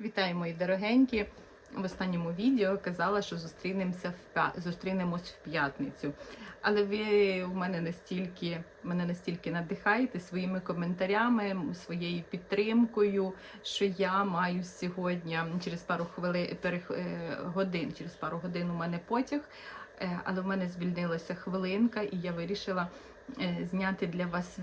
Вітаю, мої дорогенькі. В останньому відео казала, що зустрінемося в зустрінемось в п'ятницю. Але ви в мене настільки мене настільки надихаєте своїми коментарями, своєю підтримкою, що я маю сьогодні через пару хвилин перех- е, годин, через пару годин у мене потяг. Е, Але в мене звільнилася хвилинка, і я вирішила зняти для вас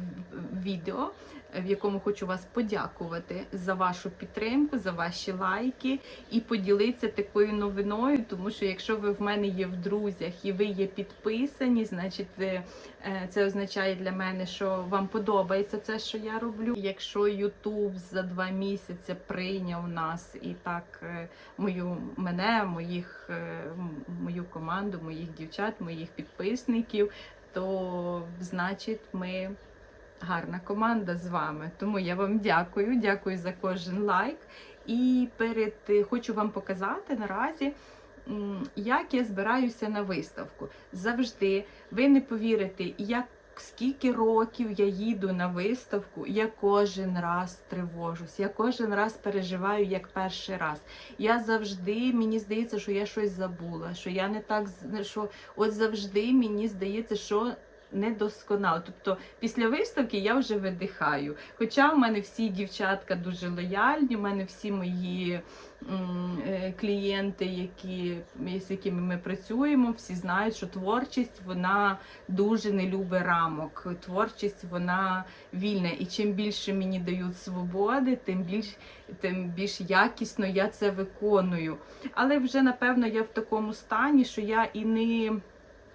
відео, е, в якому хочу вас подякувати за вашу підтримку, за ваші лайки і поділитися такою новиною, тому що якщо ви в мене є в друзях і ви є підписані, значить е, е, це означає для мене, що вам подобається це, що я роблю. Якщо YouTube за два місяці прийняв нас і так е, мою мене, моїх е, мою команду, моїх дівчат, моїх підписників, то значить ми гарна команда з вами. Тому я вам дякую, дякую за кожен лайк. І перед е, хочу вам показати наразі. Як я збираюся на виставку. Завжди ви не повірите, як скільки років я їду на виставку, я кожен раз тривожусь, я кожен раз переживаю як перший раз. Я завжди, мені здається, що я щось забула, що я не так що от завжди мені здається, що недосконало. Тобто після виставки я вже видихаю. Хоча в мене всі дівчатка дуже лояльні, в мене всі мої е, клієнти, які, з якими ми працюємо, всі знають, що творчість вона дуже не любить рамок. Творчість вона вільна. І чим більше мені дають свободи, тим більш тим більш якісно я це виконую. Але вже напевно я в такому стані, що я і не.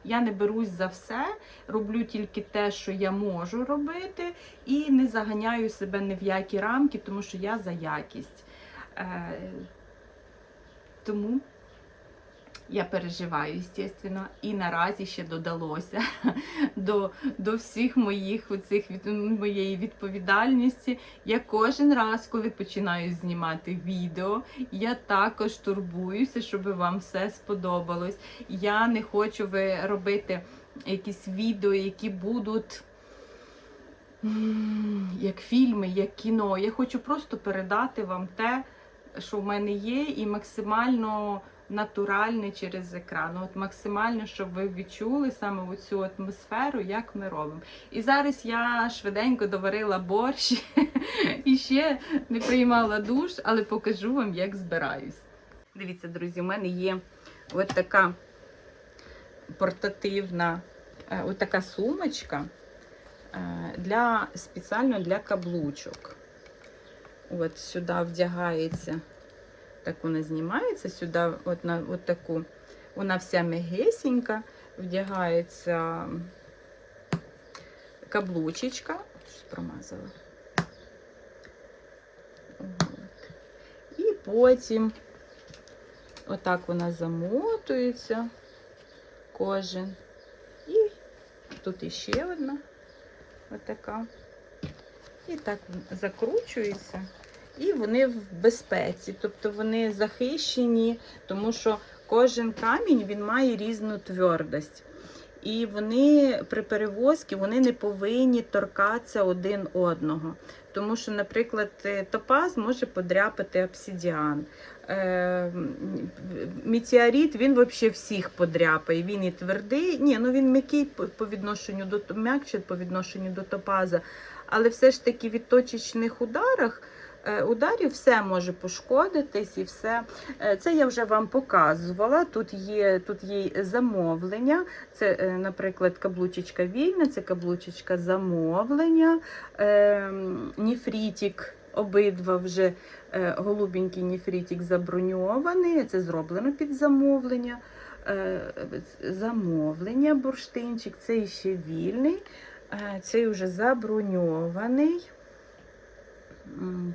Я не берусь за все, роблю тільки те, що я можу робити, і не заганяю себе ні в які рамки, тому що я за якість. Е, тому я переживаю, звісно, і наразі ще додалося до, до всіх моїх оцих від моєї відповідальності. Я кожен раз, коли починаю знімати відео, я також турбуюся, щоб вам все сподобалось. Я не хочу ви робити якісь відео, які будуть. Як фільми, як кіно. Я хочу просто передати вам те, що в мене є, і максимально натуральне через екран. От максимально, щоб ви відчули саме цю атмосферу, як ми робимо. І зараз я швиденько доварила борщ і ще не приймала душ, але покажу вам, як збираюсь. Дивіться, друзі, у мене є от така портативна е, от така сумочка е, для спеціально для каблучок. От сюди вдягається, так вона знімається, сюди от на от таку, вона вся м'ягесенька, вдягається каблучечка. Щось промазала. От. І потім отак вона замотується кожен. І тут іще одна отака. І так закручується. І вони в безпеці, тобто вони захищені, тому що кожен камінь він має різну твердость. І вони при перевозці вони не повинні торкатися один одного. Тому що, наприклад, е, топаз може подряпати обсидіан. Е, Метеорит він взагалі всіх подряпає. Він і твердий, ні, ну він м'який по відношенню до м'якше по відношенню до топаза. Але все ж таки від точечних ударах. Е, Ударів все може пошкодитись і все. Е, Це я вже вам показувала. Тут є, тут є замовлення. Це, е, наприклад, каблучечка вільна, це каблучечка замовлення, е, ніфрітік. Обидва вже голубенький ніфрітік заброньований. Це зроблено під замовлення. Замовлення, бурштинчик, цей ще вільний, цей вже заброньований.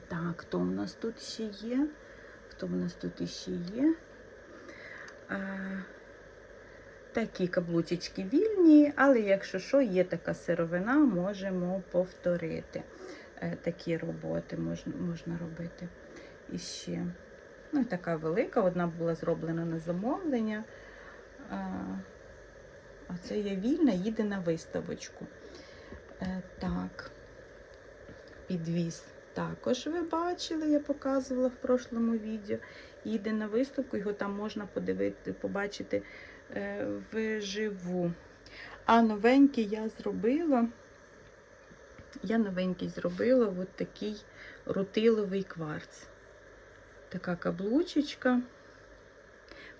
Так, хто у нас тут ще є? Хто у нас тут іще є? Е, Такі каблучечки вільні, але якщо що, є така сировина, можемо повторити. Е, Такі роботи можна, можна робити іще. Ну, і така велика, одна була зроблена на замовлення. А, а це є вільна, їде на виставочку. Е, Так, підвіз також ви бачили, я показувала в прошлому відео. Їде на виставку, його там можна подивити, побачити е, вживу. А новенький я зробила. Я новенький зробила от такий рутиловий кварц. Така каблучечка.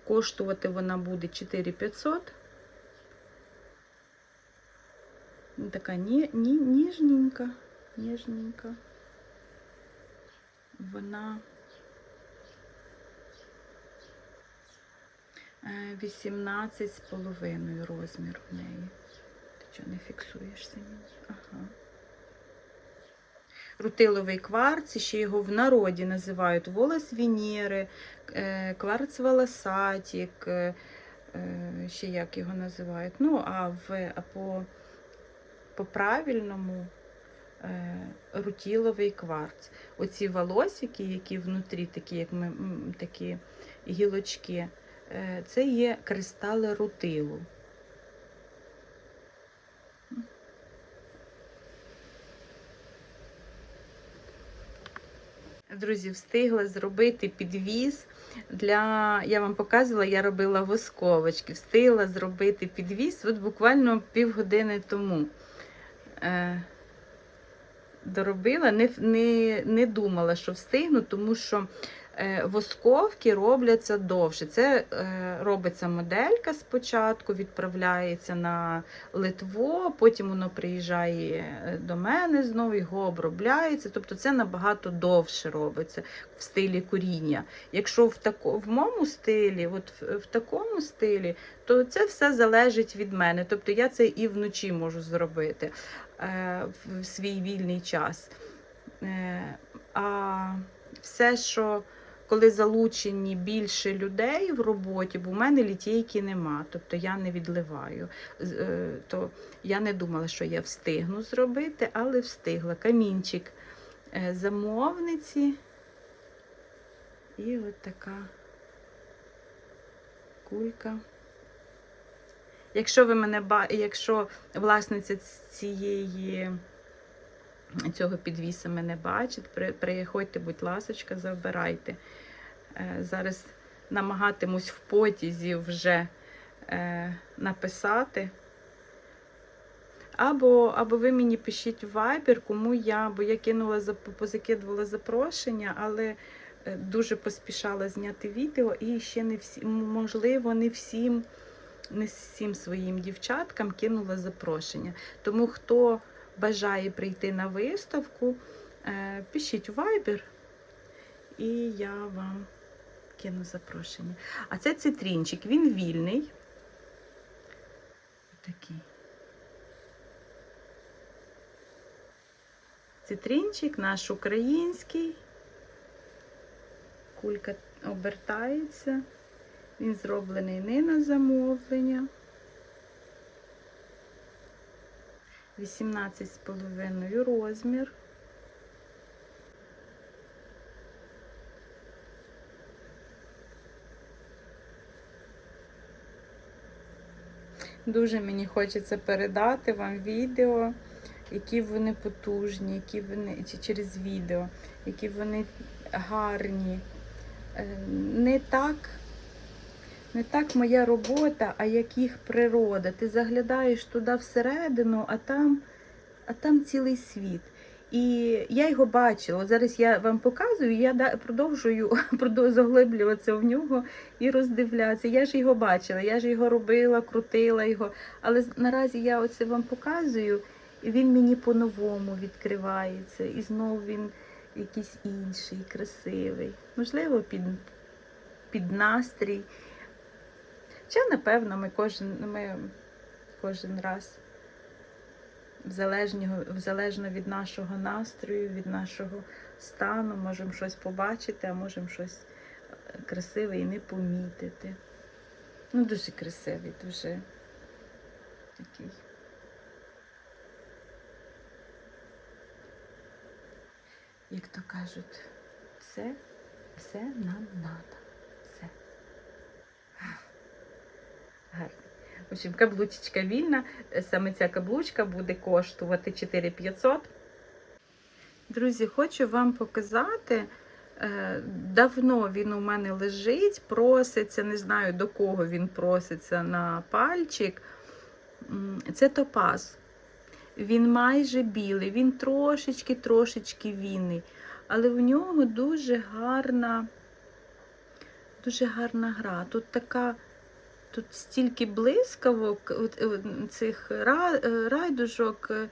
Коштувати вона буде 4500. Ну, Така ні, ні, ніжненька, ніжненька. Вона е, 18 з половиною розмір в неї. Ти чого не фіксуєшся? Ага. Рутиловий кварц, ще його в народі називають волос Венери, е, кварц волосатік, е, е, ще як його називають. Ну, а в по, по правильному е, рутіловий кварц. Оці волосики, які внутрі, такі, як ми, такі гілочки, е, це є кристали рутилу. Друзі, встигла зробити підвіз для. Я вам показувала, я робила восковочки. Встигла зробити підвіз от буквально півгодини тому. Доробила, не, не, не думала, що встигну, тому що восковки робляться довше. Це е, робиться моделька спочатку, відправляється на Литво, потім воно приїжджає е, до мене знову, його обробляється. Тобто це набагато довше робиться в стилі коріння. Якщо в, тако, в моєму стилі, от в, в такому стилі, то це все залежить від мене. Тобто я це і вночі можу зробити е, в свій вільний час. Е, а все, що коли залучені більше людей в роботі, бо в мене літійки нема, тобто я не відливаю. Е, То я не думала, що я встигну зробити, але встигла. Камінчик е, замовниці. І от така кулька. Якщо ви мене ба... якщо власниця цієї цього підвіса мене бачить, при... приходьте, будь ласочка, забирайте. Е, Зараз намагатимусь в потязі вже е, написати. Або, або ви мені пишіть в кому я, бо я кинула позакидувала запрошення, але е, дуже поспішала зняти відео і ще не всі, можливо, не всім, не всім своїм дівчаткам кинула запрошення. Тому хто бажає прийти на виставку, пишіть у Viber, і я вам кину запрошення. А це цитрінчик, він вільний. Такий. Цитринчик наш український. Кулька обертається. Він зроблений не на замовлення. 18,5 розмір. Дуже мені хочеться передати вам відео, які вони потужні, які вони через відео, які вони гарні. Е, Не так, не так моя робота, а як їх природа. Ти заглядаєш туди всередину, а там, а там цілий світ. І я його бачила. Зараз я вам показую, я продовжую заглиблюватися в нього і роздивлятися. Я ж його бачила, я ж його робила, крутила його. Але наразі я оце вам показую, і він мені по-новому відкривається. І знову він якийсь інший, красивий. Можливо, під, під настрій. Чи, напевно, ми кожен, ми кожен раз залежно від нашого настрою, від нашого стану, можемо щось побачити, а можемо щось е, красиве і не помітити. Ну, дуже красивий, дуже такий. Як то кажуть, все, все нам надо. Все. Гарно. В общем, каблучечка вільна. Саме ця каблучка буде коштувати 4500. Друзі, хочу вам показати. е, Давно він у мене лежить, проситься, не знаю до кого він проситься на пальчик. Це топаз. Він майже білий, він трошечки-трошечки вінний, але в нього дуже гарна, дуже гарна гра. Тут така, тут стільки блискавок, е, цих е, райдужок. е,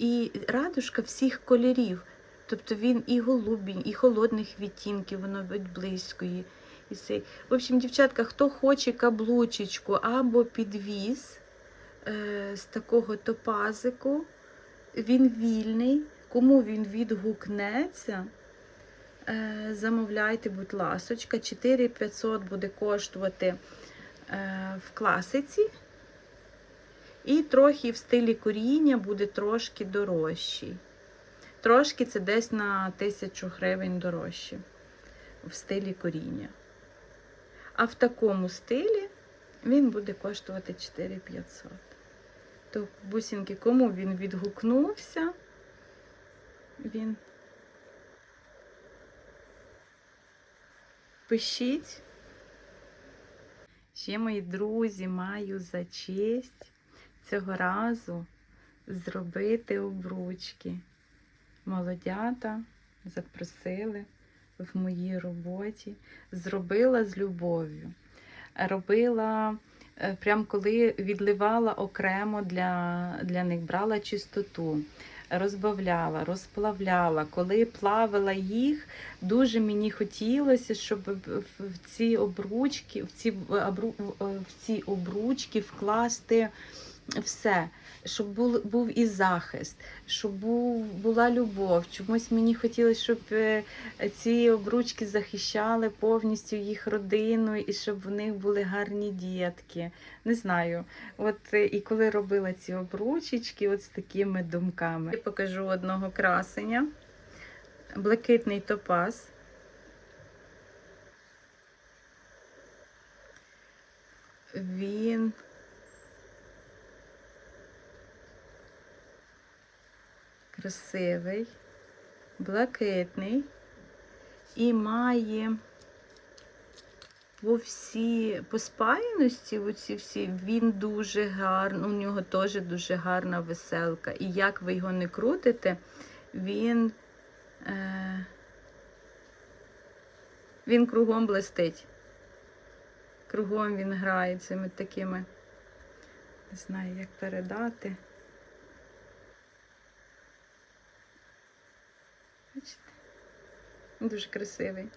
і радужка всіх кольорів. Тобто він і голубінь, і холодних відтінків, воно відблискує. І цей. В общем, дівчатка, хто хоче каблучечку або підвіз е, з такого топазику, він вільний. Кому він відгукнеться, замовляйте, будь ласочка, 4500 буде коштувати е, в класиці. І трохи в стилі коріння буде трошки дорожчий. Трошки це десь на 1000 гривень дорожче в стилі коріння. А в такому стилі він буде коштувати 4500. То, бусинки, кому він відгукнувся, він пишіть. Ще, мої друзі, маю за честь цього разу зробити обручки. Молодята запросили в моїй роботі, зробила з любов'ю. Робила, е, прям коли відливала окремо для, для них, брала чистоту, розбавляла, розплавляла. Коли плавила їх, дуже мені хотілося, щоб в- ці обручки, в ці, в ці обручки вкласти все, щоб був, був і захист, щоб був, була любов. Чомусь мені хотілося, щоб е, ці обручки захищали повністю їх родину, і щоб в них були гарні дітки. Не знаю. От е, і коли робила ці обручечки, от з такими думками. Я покажу одного красення. Блакитний топаз. Він красивий, блакитний і має по всі по спаяності, оці всі, він дуже гарний, у нього теж дуже гарна веселка. І як ви його не крутите, він, е, він кругом блистить. Кругом він грає цими такими, не знаю, як передати. Бачите? Він Дуже красивий.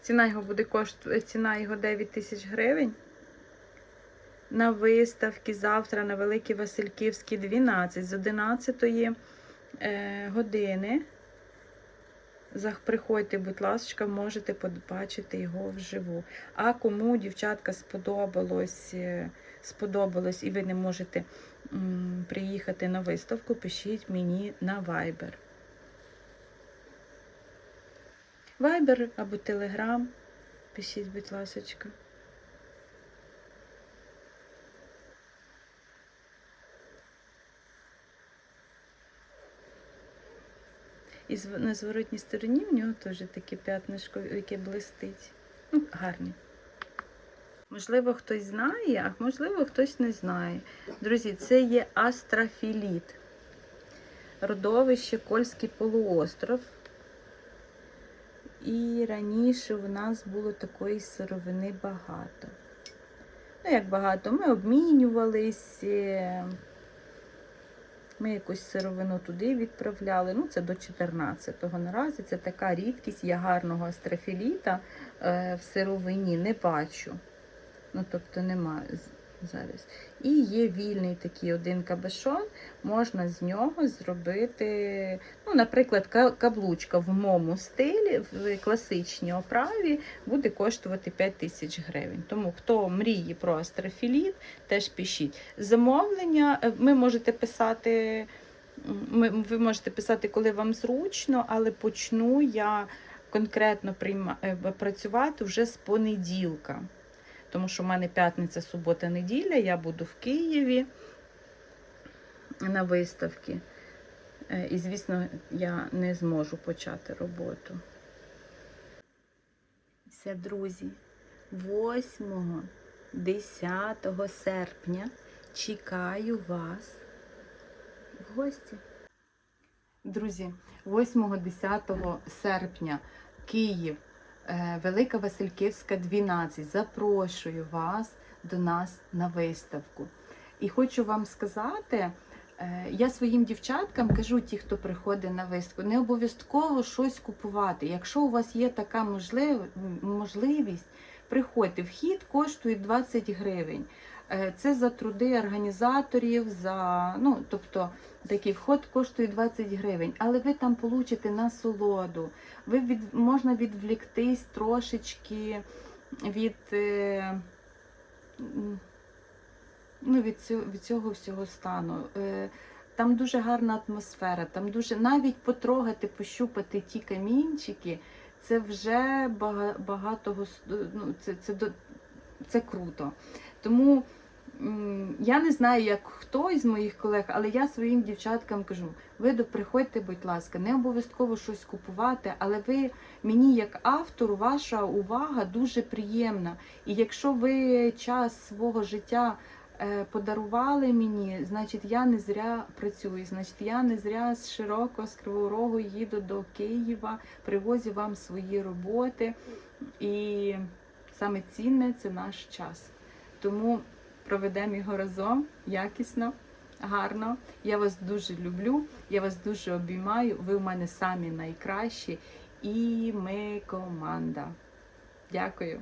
Ціна його буде коштувати, ціна його 9 тисяч гривень. На виставки завтра на Великій Васильківській 12 з 11 е, години. Приходьте, будь ласка, можете побачити його вживу. А кому, дівчатка, сподобалось, е, сподобалось і ви не можете приїхати на виставку, пишіть мені на Viber. Viber або Telegram. Пишіть, будь ласочка. І на зворотній стороні в нього теж таке п'ятнишко, яке блистить. Ну, гарні. Можливо, хтось знає, а можливо, хтось не знає. Друзі, це є астрафіліт. Родовище Кольський полуостров. І раніше в нас було такої сировини багато. Ну, як багато, ми обмінювались, ми якусь сировину туди відправляли. Ну, це до 14-го. Наразі це така рідкість, я гарного астрафіліта е, в сировині не бачу. Ну, тобто немає зараз. І є вільний такий один кабешон, можна з нього зробити, ну, наприклад, каблучка в моєму стилі, в класичній оправі, буде коштувати 5 тисяч гривень. Тому хто мріє про астрофіліт, теж пишіть. Замовлення е, ми можете писати. ви можете писати, коли вам зручно, але почну я конкретно е, працювати вже з понеділка. Тому що в мене п'ятниця, субота, неділя, я буду в Києві на виставці. Е, І, звісно, я не зможу почати роботу. Все, друзі, 8 10 серпня чекаю вас в гості. Друзі, 8-10 серпня Київ, Велика Васильківська, 12. Запрошую вас до нас на виставку. І хочу вам сказати, е, я своїм дівчаткам кажу, ті, хто приходить на виставку, не обов'язково щось купувати. Якщо у вас є така можливість, приходьте. Вхід коштує 20 гривень. Е, Це за труди організаторів, за ну тобто такий вход коштує 20 гривень, але ви там получите насолоду. Ви від можна відвліктись трошечки від, е, ну, від, цього, від цього всього стану. Е, Там дуже гарна атмосфера, там дуже навіть потрогати, пощупати ті камінчики, це вже бага- багато ну, це, це, це круто. Тому я не знаю, як хто із моїх колег, але я своїм дівчаткам кажу: ви приходьте, будь ласка, не обов'язково щось купувати, але ви мені, як автору, ваша увага дуже приємна. І якщо ви час свого життя е, подарували мені, значить я не зря працюю, значить я не зря з широко з Кривого Рогу їду до Києва, привозю вам свої роботи. І саме цінне це наш час. Тому проведемо його разом якісно, гарно. Я вас дуже люблю, я вас дуже обіймаю. Ви в мене самі найкращі, і ми команда. Дякую.